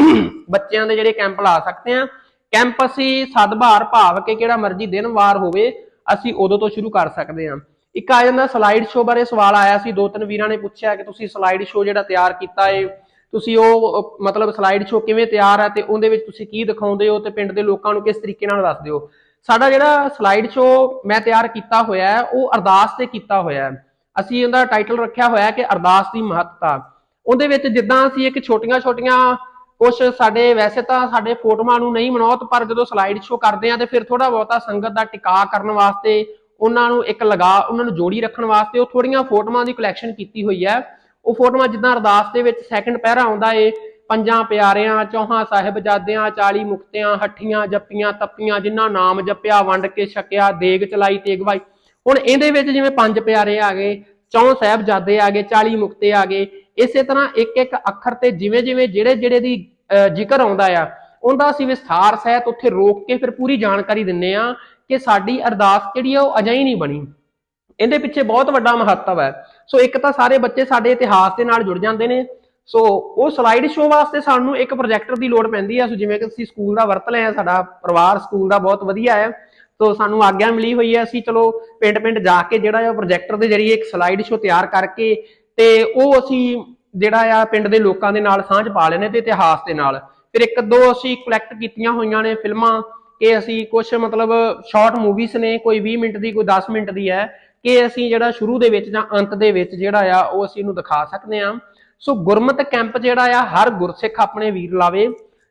ਬੱਚਿਆਂ ਦੇ ਜਿਹੜੇ ਕੈਂਪ ਲਾ ਸਕਦੇ ਆ ਕੈਂਪ ਅਸੀਂ ਸਦਭਾਰ ਭਾਵ ਕੇ ਕਿਹੜਾ ਮਰਜ਼ੀ ਦਿਨ ਵਾਰ ਹੋਵੇ, ਅਸੀਂ ਉਦੋਂ ਤੋਂ ਸ਼ੁਰੂ ਕਰ ਸਕਦੇ ਹਾਂ। ਇੱਕ ਆ ਜਾਂਦਾ ਸਲਾਈਡ ਸ਼ੋਅ ਬਾਰੇ ਸਵਾਲ ਆਇਆ ਸੀ, ਦੋ ਤਿੰਨ ਵੀਰਾਂ ਨੇ ਪੁੱਛਿਆ ਕਿ ਤੁਸੀਂ ਸਲਾਈਡ ਸ਼ੋਅ ਜਿਹੜਾ ਤਿਆਰ ਕੀਤਾ ਏ, ਤੁਸੀਂ ਉਹ ਮਤਲਬ ਸਲਾਈਡ ਸ਼ੋਅ ਕਿਵੇਂ ਤਿਆਰ ਹੈ ਤੇ ਉਹਦੇ ਵਿੱਚ ਤੁਸੀਂ ਕੀ ਦਿਖਾਉਂਦੇ ਹੋ ਤੇ ਪਿੰਡ ਦੇ ਲੋਕਾਂ ਨੂੰ ਕਿਸ ਤਰੀਕੇ ਨਾਲ ਦੱਸਦੇ ਹੋ ਸਾਡਾ ਜਿਹੜਾ ਸਲਾਈਡ ਸ਼ੋਅ ਮੈਂ ਤਿਆਰ ਕੀਤਾ ਹੋਇਆ ਹੈ, ਉਹ ਅਰਦਾਸ ਤੇ ਕੀਤਾ ਹੋਇਆ ਹੈ। ਅਸੀਂ ਉਹਦਾ ਟਾਈਟਲ ਰੱਖਿਆ ਹੋਇਆ ਕਿ ਅਰਦਾਸ ਦੀ ਮਹੱਤਤਾ। ਉਹਦੇ ਵਿੱਚ ਜਿੱਦਾਂ ਅਸੀਂ ਇੱਕ ਛੋਟੀਆਂ-ਛੋਟੀਆਂ ਕੁਝ ਸਾਡੇ ਵੈਸੇ ਤਾਂ ਸਾਡੇ ਫੋਟੋਆਂ ਨੂੰ ਨਹੀਂ ਮਨੌਤ, ਪਰ ਜਦੋਂ ਸਲਾਈਡ ਸ਼ੋਅ ਕਰਦੇ ਆ ਤੇ ਫਿਰ ਥੋੜਾ ਬਹੁਤਾ ਸੰਗਤ ਦਾ ਟਿਕਾ ਕਰਨ ਵਾਸਤੇ ਉਹਨਾਂ ਨੂੰ ਇੱਕ ਲਗਾ, ਉਹਨਾਂ ਨੂੰ ਜੋੜੀ ਰੱਖਣ ਵਾਸਤੇ ਉਹ ਥੋੜੀਆਂ ਫੋਟੋਆਂ ਦੀ ਕਲੈਕਸ਼ਨ ਕੀਤੀ ਹੋਈ ਹੈ। ਉਹ ਫੋਟੋਆਂ ਜਿੱਦਾਂ ਅਰਦਾਸ ਦੇ ਵਿੱਚ ਸੈਕੰਡ ਪਹਿਰਾ ਆਉਂਦਾ ਏ, ਪੰਜਾਂ ਪਿਆਰਿਆਂ, ਚੌਹਾਂ ਸਾਹਿਬਜ਼ਾਦਿਆਂ 40 ਮੁਕਤਿਆਂ, ਹੱਠੀਆਂ ਜੱਪੀਆਂ, ਤੱਪੀਆਂ, ਜਿਨ੍ਹਾਂ ਨਾਮ ਜਪਿਆ, ਵੰਡ ਕੇ ਛਕਿਆ, ਦੇਗ ਚਲਾਈ, ਤੇਗ ਭਾਈ ਹੁਣ ਇਹਦੇ ਵਿੱਚ ਜਿਵੇਂ ਪੰਜ ਪਿਆਰੇ ਆ ਗਏ, ਚੌਂ ਸਾਹਿਬਜ਼ਾਦੇ ਆ ਗਏ 40 ਮੁਕਤੇ ਆ ਗਏ ਇਸੇ ਤਰ੍ਹਾਂ ਇੱਕ ਇੱਕ ਅੱਖਰ ਤੇ ਜਿਵੇਂ ਜਿਵੇਂ ਜਿਹੜੇ ਜਿਹੜੇ ਦੀ ਅਹ, ਜ਼ਿਕਰ ਆਉਂਦਾ ਆ ਉਹਦਾ ਅਸੀਂ ਵਿਸਥਾਰ ਸਹਿਤ ਉੱਥੇ ਰੋਕ ਕੇ ਫਿਰ ਪੂਰੀ ਜਾਣਕਾਰੀ ਦਿੰਨੇ ਆ ਕਿ ਸਾਡੀ ਅਰਦਾਸ ਜਿਹੜੀ ਆ ਉਹ ਅਜੇ ਹੀ ਨਹੀਂ ਬਣੀ। ਇਹਦੇ ਪਿੱਛੇ ਬਹੁਤ ਵੱਡਾ ਮਹੱਤਵ ਹੈ। ਸੋ ਇੱਕ ਤਾਂ ਸਾਰੇ ਬੱਚੇ ਸਾਡੇ ਇਤਿਹਾਸ ਦੇ ਨਾਲ ਜੁੜ ਜਾਂਦੇ ਨੇ। ਸੋ ਉਹ ਸਲਾਈਡ ਸ਼ੋਅ ਵਾਸਤੇ ਸਾਨੂੰ ਇੱਕ ਪ੍ਰੋਜੈਕਟਰ ਦੀ ਲੋੜ ਪੈਂਦੀ ਹੈ ਸੋ ਜਿਵੇਂ ਕਿ ਅਸੀਂ ਸਕੂਲ ਦਾ ਵਰਤ ਲਿਆ ਸਾਡਾ ਪਰਿਵਾਰ ਸਕੂਲ ਦਾ ਬਹੁਤ ਵਧੀਆ ਹੈ ਸੋ ਸਾਨੂੰ ਆਗਿਆ ਮਿਲੀ ਹੋਈ ਹੈ ਅਸੀਂ ਚਲੋ ਪਿੰਡ ਪਿੰਡ ਜਾ ਕੇ ਜਿਹੜਾ ਉਹ ਪ੍ਰੋਜੈਕਟਰ ਦੇ ਜਰੀਏ ਇੱਕ ਸਲਾਈਡ ਸ਼ੋਅ ਤਿਆਰ ਕਰਕੇ ਤੇ ਉਹ ਅਸੀਂ ਜਿਹੜਾ ਆ ਪਿੰਡ ਦੇ ਲੋਕਾਂ ਦੇ ਨਾਲ ਸਾਂਝ ਪਾ ਲੈਨੇ ਤੇ ਇਤਿਹਾਸ ਦੇ ਨਾਲ। ਫਿਰ ਇੱਕ ਦੋ ਅਸੀਂ ਕਲੈਕਟ ਕੀਤੀਆਂ ਹੋਈਆਂ ਨੇ ਫਿਲਮਾਂ ਕਿ ਅਸੀਂ ਕੁਝ ਮਤਲਬ ਸ਼ਾਰਟ ਮੂਵੀਜ਼ ਨੇ, ਕੋਈ 20 ਮਿੰਟ ਦੀ, ਕੋਈ 10 ਮਿੰਟ ਦੀ ਹੈ, ਕਿ ਅਸੀਂ ਜਿਹੜਾ ਸ਼ੁਰੂ ਦੇ ਵਿੱਚ ਜਾਂ ਅੰਤ ਦੇ ਵਿੱਚ ਜਿਹੜਾ ਆ ਉਹ ਅਸੀਂ ਇਹਨੂੰ ਦਿਖਾ ਸਕਦੇ ਹਾਂ। ਸੋ ਗੁਰਮਤ ਕੈਂਪ ਜਿਹੜਾ ਆ, ਹਰ ਗੁਰਸਿੱਖ ਆਪਣੇ ਵੀਰ ਲਾਵੇ।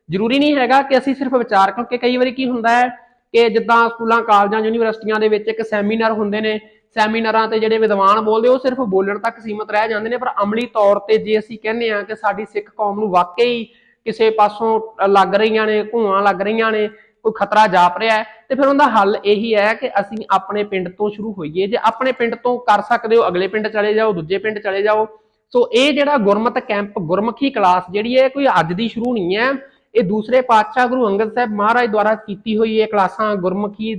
ਜ਼ਰੂਰੀ ਨਹੀਂ ਹੈਗਾ ਕਿ ਅਸੀਂ ਸਿਰਫ ਵਿਚਾਰ, ਕਿਉਂਕਿ ਕਈ ਵਾਰੀ ਕੀ ਹੁੰਦਾ ਹੈ ਕਿ ਜਿੱਦਾਂ ਸਕੂਲਾਂ, ਕਾਲਜਾਂ, ਯੂਨੀਵਰਸਿਟੀਆਂ ਦੇ ਵਿੱਚ ਇੱਕ ਸੈਮੀਨਾਰ ਹੁੰਦੇ ਨੇ ਸੈਮੀਨਾਰਾਂ ਤੇ ਜਿਹੜੇ ਵਿਦਵਾਨ ਬੋਲਦੇ, ਉਹ ਸਿਰਫ ਬੋਲਣ ਤੱਕ ਸੀਮਤ ਰਹਿ ਜਾਂਦੇ ਨੇ, ਪਰ ਅਮਲੀ ਤੌਰ ਤੇ ਜੇ ਅਸੀਂ ਕਹਿੰਦੇ ਆ ਕਿ ਸਾਡੀ ਸਿੱਖ ਕੌਮ ਨੂੰ ਵਾਕਈ ਕਿਸੇ ਪਾਸੋਂ ਲੱਗ ਰਹੀਆਂ ਨੇ ਧੂਆਂ ਲੱਗ ਰਹੀਆਂ ਨੇ, ਕੋਈ ਖਤਰਾ ਜਾਪ ਰਿਹਾ ਹੈ, ਤੇ ਫਿਰ ਉਹਦਾ ਹੱਲ ਇਹੀ ਹੈ ਕਿ ਅਸੀਂ ਆਪਣੇ ਪਿੰਡ ਤੋਂ ਸ਼ੁਰੂ ਹੋਈਏ। ਜੇ ਆਪਣੇ ਪਿੰਡ ਤੋਂ ਕਰ ਸਕਦੇ ਹੋ, ਅਗਲੇ ਪਿੰਡ ਚਲੇ ਜਾਓ, ਦੂਜੇ ਪਿੰਡ ਚਲੇ ਜਾਓ, ਸੋ ਇਹ ਜਿਹੜਾ ਗੁਰਮਤ ਕੈਂਪ, ਗੁਰਮੁਖੀ ਕਲਾਸ ਜਿਹੜੀ ਹੈ ਕੋਈ ਅੱਜ ਦੀ ਸ਼ੁਰੂ ਨਹੀਂ ਹੈ। ਇਹ ਦੂਸਰੇ ਪਾਤਸ਼ਾਹ ਗੁਰੂ ਅੰਗਦ ਸਾਹਿਬ ਮਹਾਰਾਜ ਦੁਆਰਾ ਕੀਤੀ ਹੋਈ ਇਹ ਕਲਾਸਾਂ, ਗੁਰਮੁਖੀ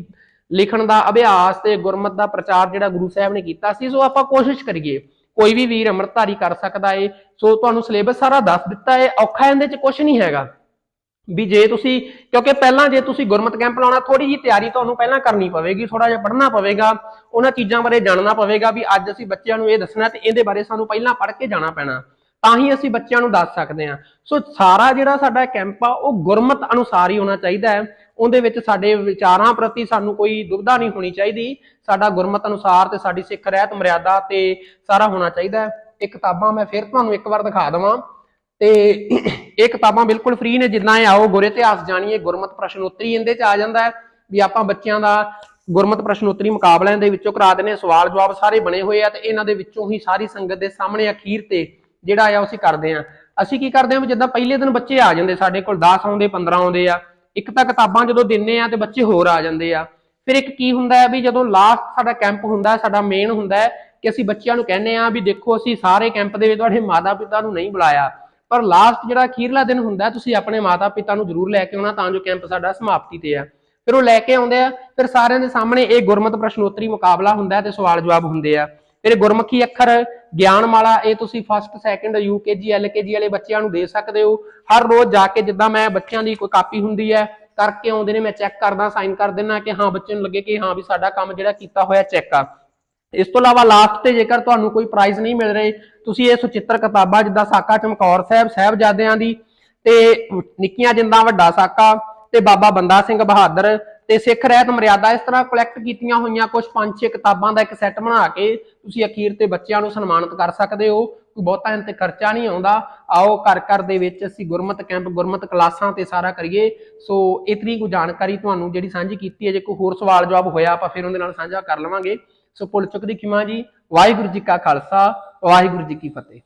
ਲਿਖਣ ਦਾ ਅਭਿਆਸ ਤੇ ਗੁਰਮਤ ਦਾ ਪ੍ਰਚਾਰ ਜਿਹੜਾ ਗੁਰੂ ਸਾਹਿਬ ਨੇ ਕੀਤਾ ਸੀ, ਸੋ ਆਪਾਂ ਕੋਸ਼ਿਸ਼ ਕਰੀਏ। ਕੋਈ ਵੀ ਵੀਰ ਅੰਮ੍ਰਿਤਧਾਰੀ ਕਰ ਸਕਦਾ ਏ, ਸੋ ਤੁਹਾਨੂੰ ਸਿਲੇਬਸ ਸਾਰਾ ਦੱਸ ਦਿੱਤਾ ਏ, ਔਖਾ ਇਹਦੇ ਚ ਕੁਝ ਨਹੀਂ ਹੈਗਾ। ਵੀ ਜੇ ਤੁਸੀਂ, ਕਿਉਂਕਿ ਪਹਿਲਾਂ ਜੇ ਤੁਸੀਂ ਗੁਰਮਤ ਕੈਂਪ ਲਾਉਣਾ ਥੋੜੀ ਜੀ ਤਿਆਰੀ ਤੁਹਾਨੂੰ ਪਹਿਲਾਂ ਕਰਨੀ ਪਵੇਗੀ ਥੋੜਾ ਜਿਹਾ ਪੜ੍ਹਨਾ ਪਵੇਗਾ, ਉਹਨਾਂ ਚੀਜ਼ਾਂ ਬਾਰੇ ਜਾਣਨਾ ਪਵੇਗਾ ਵੀ ਅੱਜ ਅਸੀਂ ਬੱਚਿਆਂ ਨੂੰ ਇਹ ਦੱਸਣਾ ਤੇ ਇਹਦੇ ਬਾਰੇ ਸਾਨੂੰ ਪਹਿਲਾਂ ਪੜ੍ਹ ਕੇ ਜਾਣਾ ਪੈਣਾ। ਤਾਂ ਹੀ ਅਸੀਂ ਬੱਚਿਆਂ ਨੂੰ ਦੱਸ ਸਕਦੇ ਹਾਂ। ਸੋ ਸਾਰਾ ਜਿਹੜਾ ਸਾਡਾ ਕੈਂਪ ਆ, ਉਹ ਗੁਰਮਤ ਅਨੁਸਾਰ ਹੀ ਹੋਣਾ ਚਾਹੀਦਾ ਹੈ। ਉਹਦੇ ਵਿੱਚ ਸਾਡੇ ਵਿਚਾਰਾਂ ਪ੍ਰਤੀ ਸਾਨੂੰ ਕੋਈ ਦੁਬਧਾ ਨਹੀਂ ਹੋਣੀ ਚਾਹੀਦੀ। ਸਾਡਾ ਗੁਰਮਤ ਅਨੁਸਾਰ ਤੇ ਸਾਡੀ ਸਿੱਖ ਰਹਿਤ ਮਰਿਆਦਾ ਤੇ ਸਾਰਾ ਹੋਣਾ ਚਾਹੀਦਾ ਹੈ। ਇਹ ਕਿਤਾਬਾਂ ਮੈਂ ਫਿਰ ਤੁਹਾਨੂੰ ਇੱਕ ਵਾਰ ਦਿਖਾ ਦਵਾਂ। ਤੇ ਇਹ ਕਿਤਾਬਾਂ ਬਿਲਕੁਲ ਫ੍ਰੀ ਨੇ, ਜਿੱਦਾਂ ਇਹ ਆਓ ਗੁਰ ਇਤਿਹਾਸ ਜਾਣੀਏ, ਗੁਰਮਤ ਪ੍ਰਸ਼ਨ ਉੱਤਰੀ ਇਹਦੇ ਚ ਆ ਜਾਂਦਾ ਹੈ ਵੀ ਆਪਾਂ ਬੱਚਿਆਂ ਦਾ ਗੁਰਮਤ ਪ੍ਰਸ਼ਨ ਉੱਤਰੀ ਮੁਕਾਬਲਿਆਂ ਦੇ ਵਿੱਚੋਂ ਕਰਾ ਦਿੰਦੇ ਹਾਂ ਸਵਾਲ ਜਵਾਬ ਸਾਰੇ ਬਣੇ ਹੋਏ ਆ ਤੇ ਇਹਨਾਂ ਦੇ ਵਿੱਚੋਂ ਹੀ ਸਾਰੀ ਸੰਗਤ ਦੇ ਸਾਹਮਣੇ ਅਖੀਰ ਤੇ ਜਿਹੜਾ ਆ ਅਸੀਂ ਕਰਦੇ ਆ ਅਸੀਂ ਕੀ ਕਰਦੇ ਆ ਵੀ ਜਿੱਦਾਂ ਪਹਿਲੇ ਦਿਨ ਬੱਚੇ ਆ ਜਾਂਦੇ ਸਾਡੇ ਕੋਲ 10 ਆਉਂਦੇ 15 ਆਉਂਦੇ ਆ। ਇੱਕ ਤਾਂ ਕਿਤਾਬਾਂ ਜਦੋਂ ਦਿੰਨੇ ਆ ਤੇ ਬੱਚੇ ਹੋਰ ਆ ਜਾਂਦੇ ਆ। ਫਿਰ ਇੱਕ ਕੀ ਹੁੰਦਾ ਹੈ ਵੀ ਜਦੋਂ ਲਾਸਟ ਸਾਡਾ ਕੈਂਪ ਹੁੰਦਾ ਸਾਡਾ ਮੇਨ ਹੁੰਦਾ ਹੈ ਕਿ ਅਸੀਂ ਬੱਚਿਆਂ ਨੂੰ ਕਹਿੰਦੇ ਆ ਵੀ ਦੇਖੋ ਅਸੀਂ ਸਾਰੇ ਕੈਂਪ ਦੇ ਵਿੱਚ ਤੁਹਾਡੇ ਮਾਤਾ ਪਿਤਾ ਨੂੰ ਨਹੀਂ ਬੁਲਾਇਆ। ਪਰ ਲਾਸਟ ਜਿਹੜਾ ਅਖੀਰਲਾ ਦਿਨ ਹੁੰਦਾ ਤੁਸੀਂ ਆਪਣੇ ਮਾਤਾ ਪਿਤਾ ਨੂੰ ਜ਼ਰੂਰ ਲੈ ਕੇ ਆਉਣਾ ਤਾਂ ਜੋ ਕੈਂਪ ਸਾਡਾ ਸਮਾਪਤੀ ਤੇ ਆ। ਫਿਰ ਉਹ ਲੈ ਕੇ ਆਉਂਦੇ ਆ, ਫਿਰ ਸਾਰਿਆਂ ਦੇ ਸਾਹਮਣੇ ਇਹ ਗੁਰਮਤ ਪ੍ਰਸ਼ਨੋਤਰੀ ਮੁਕਾਬਲਾ ਹੁੰਦਾ ਹੈ ਤੇ ਸਵਾਲ ਜਵਾਬ ਹੁੰਦੇ ਆ। ਫਿਰ ਗੁਰਮੁਖੀ ਅੱਖਰ, ਗਿਆਨਮਾਲਾ, ਇਹ ਤੁਸੀਂ ਫਸਟ ਸੈਕੰਡ ਯੂਕੇਜੀ ਐਲਕੇਜੀ ਵਾਲੇ ਬੱਚਿਆਂ ਨੂੰ ਦੇ ਸਕਦੇ ਹੋ। ਹਰ ਰੋਜ਼ ਜਾ ਕੇ ਜਿੱਦਾਂ ਮੈਂ ਬੱਚਿਆਂ ਦੀ ਕੋਈ ਕਾਪੀ ਹੁੰਦੀ ਹੈ, ਕਰਕੇ ਆਉਂਦੇ ਨੇ, ਮੈਂ ਚੈੱਕ ਕਰਦਾ ਸਾਈਨ ਕਰ ਦਿੰਦਾ ਕਿ ਹਾਂ ਬੱਚੇ ਨੂੰ ਲੱਗੇ ਕਿ ਹਾਂ ਵੀ ਸਾਡਾ ਕੰਮ ਜਿਹੜਾ ਕੀਤਾ ਹੋਇਆ ਚੈੱਕ ਆ। ਇਸ ਤੋਂ ਇਲਾਵਾ ਲਾਸਟ ਤੇ ਜੇਕਰ ਤੁਹਾਨੂੰ ਕੋਈ ਪ੍ਰਾਈਜ਼ ਨਹੀਂ ਮਿਲ ਰਹੇ, ਤੁਸੀਂ ਇਹ ਸੁਚਿੱਤਰ ਕਿਤਾਬਾਂ, ਜਿੱਦਾਂ ਸਾਕਾ ਚਮਕੌਰ ਸਾਹਿਬ, ਸਾਹਿਬਜ਼ਾਦਿਆਂ ਦੀ ਤੇ ਨਿੱਕੀਆਂ ਜਿੰਦਾ ਵੱਡਾ ਸਾਕਾ ਤੇ ਬਾਬਾ ਬੰਦਾ ਸਿੰਘ ਬਹਾਦਰ ਤੇ ਸਿੱਖ ਰਹਿਤ ਮਰਿਆਦਾ ਇਸ ਤਰ੍ਹਾਂ ਕਲੈਕਟ ਕੀਤੀਆਂ ਹੋਈਆਂ ਕੁਝ ਪੰਜ ਛੇ ਕਿਤਾਬਾਂ ਦਾ ਇੱਕ ਸੈੱਟ ਬਣਾ ਕੇ ਤੁਸੀਂ ਅਖੀਰ ਤੇ ਬੱਚਿਆਂ ਨੂੰ ਸਨਮਾਨਿਤ ਕਰ ਸਕਦੇ ਹੋ। ਕੋਈ ਬਹੁਤਾ ਇਹਨਾਂ ਤੇ ਖਰਚਾ ਨਹੀਂ ਆਉਂਦਾ। ਆਓ ਘਰ ਘਰ ਦੇ ਵਿੱਚ ਅਸੀਂ ਗੁਰਮਤ ਕੈਂਪ, ਗੁਰਮਤ ਕਲਾਸਾਂ ਤੇ ਸਾਰਾ ਕਰੀਏ। ਸੋ ਇਤਨੀ ਕੁ ਜਾਣਕਾਰੀ ਤੁਹਾਨੂੰ ਜਿਹੜੀ ਸਾਂਝੀ ਕੀਤੀ ਹੈ, ਜੇ ਕੋਈ ਹੋਰ ਸਵਾਲ ਜਵਾਬ ਹੋਇਆ ਆਪਾਂ ਫਿਰ ਉਹਦੇ ਨਾਲ ਸਾਂਝਾ ਕਰ ਲਵਾਂਗੇ। ਸੋ ਭੁੱਲ ਚੁੱਕ ਦੀ ਖਿਮਾ ਜੀ, ਵਾਹਿਗੁਰੂ ਜੀ ਕਾ ਖਾਲਸਾ, ਵਾਹਿਗੁਰੂ ਜੀ ਕੀ ਫਤਿਹ।